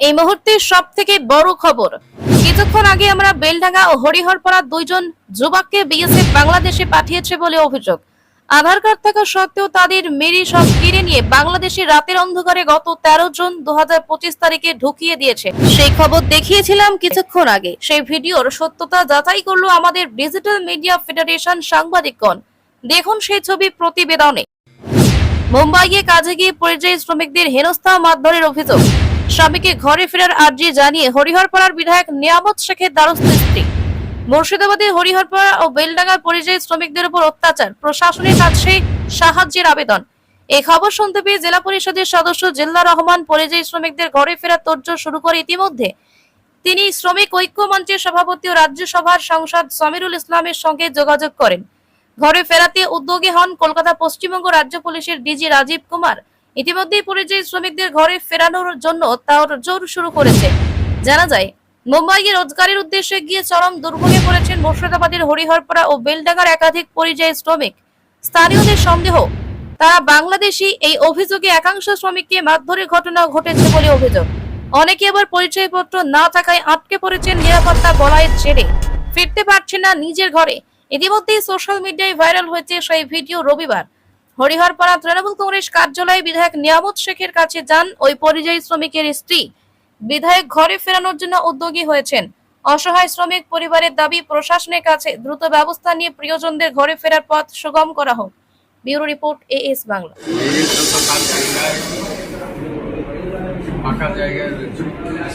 এই মুহূর্তে সব থেকে বড় খবর। কিছুক্ষণ আগে আমরা বেলডাঙ্গা ও হরিহর হরিহরপাড়া দুইজন যুবককে বিএসএফ বাংলাদেশে পাঠিয়েছে বলে অভিযোগ। আধার কার্ড থাকা সত্ত্বেও তাদের মেরে সব কিনে নিয়ে বাংলাদেশে রাতের অন্ধকারে গত তেরো জুন দু হাজার পঁচিশ তারিখে ঢুকিয়ে দিয়েছে। সেই খবর দেখিয়েছিলাম কিছুক্ষণ আগে। সেই ভিডিওর সত্যতা যাচাই করল আমাদের ডিজিটাল মিডিয়া ফেডারেশন সাংবাদিকগণ। দেখুন সেই ছবি প্রতিবেদনে। মুম্বাইয়ে কাজে গিয়ে পরিযায়ী শ্রমিকদের হেনস্থা মারধরের অভিযোগ। স্বামীকে ঘরে ফেরার আর্জি জানিয়ে হরিহরপাড়ার বিধায়ক নিয়ামত শেখের দ্বারস্থ স্ত্রী। মুর্শিদাবাদে হরিহরপাড়া ও বেলডাঙ্গার পরিযায়ী শ্রমিকদের উপর অত্যাচার। প্রশাসনের কাছে সাহায্যের আবেদন। এই খবর শুনতে পেয়ে জেলা পরিষদের সদস্য জিল্লা রহমান পরিযায়ী শ্রমিকদের ঘরে ফেরার তোড়জোড় শুরু করে ইতিমধ্যে। তিনি শ্রমিক ঐক্য মঞ্চের সভাপতি ও রাজ্যসভার সংসদ সমিরুল ইসলামের সঙ্গে যোগাযোগ করেন। ঘরে ফেরাতে উদ্যোগী হন কলকাতা পশ্চিমবঙ্গ রাজ্য পুলিশের ডিজি রাজীব কুমার। ইতিমধ্যেই পরিযায়ী শ্রমিকদের ঘরে ফেরানোর জন্য তার জোর শুরু করেছে। জানা যায়, মুম্বাইয়ে রোজগারের উদ্দেশ্যে গিয়ে চরম দুর্ভোগে পড়েছেন মুর্শিদাবাদের হরিহরপাড়া ও বেলডাঙ্গার একাধিক পরিযায়ী শ্রমিক। স্থানীয়দের সন্দেহ, তারা বাংলাদেশি এই অভিযোগে একাংশ শ্রমিককে মারধরের ঘটনা ঘটেছে বলে অভিযোগ। অনেকে আবার পরিচয়পত্র না থাকায় আটকে পড়েছেন নিরাপত্তা বলয়ের ছেড়ে ফিরতে পারছে না নিজের ঘরে। ইতিমধ্যেই সোশ্যাল মিডিয়ায় ভাইরাল হয়েছে সেই ভিডিও রবিবার। হরিহরপাড়া তৃণমূল কংগ্রেস কার্যালয়ে বিধায়ক নিয়ামত শেখের কাছে যান ওই পরিযায়ী শ্রমিকের স্ত্রী। বিধায়ক ঘরে ফেরানোর জন্য উদ্যোগী হয়েছেন। অসহায় শ্রমিক পরিবারের দাবি, প্রশাসনের কাছে দ্রুত ব্যবস্থা নিয়ে প্রিয়জনদের ঘরে ফেরার পথ সুগম করা হোক। Bureau report Bangla. ফাঁকা জায়গায় রয়েছে।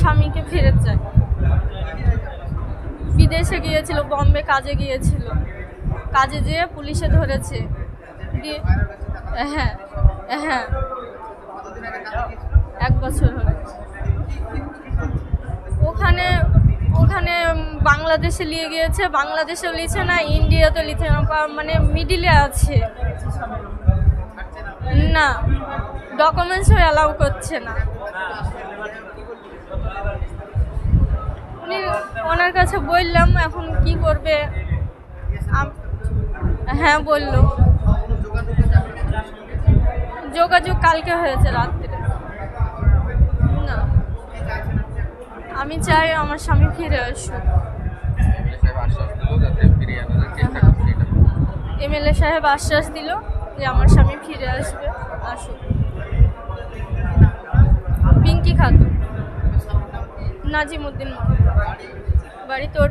স্বামীকে ফেরত চাই বিদেশে গিয়েছিল, বম্বে কাজে গিয়েছিল। কাজে যেয়ে পুলিশে ধরেছে। হ্যাঁ হ্যাঁ। এক বছর হলো। ওখানে ওখানে বাংলাদেশে নিয়ে গিয়েছে। বাংলাদেশেও লিছে না, ইন্ডিয়াতে লিছে না মানে মিডিলে আছে। না ডকুমেন্টসও অ্যালাউ করছে না। উনি ওনার কাছে বললাম, এখন কি করবে? হ্যাঁ বলল। যোগাযোগ কালকে হয়েছে, রাত্রে। না। আমি চাই আমার স্বামী ফিরে আসুক। এমএলএ সাহেব আশ্বাস দিল যে আমার স্বামী ফিরে আসবে, আসুক। পিঙ্কি খাতুন। নাজিম নাজিমুদ্দিন বাড়ি তোর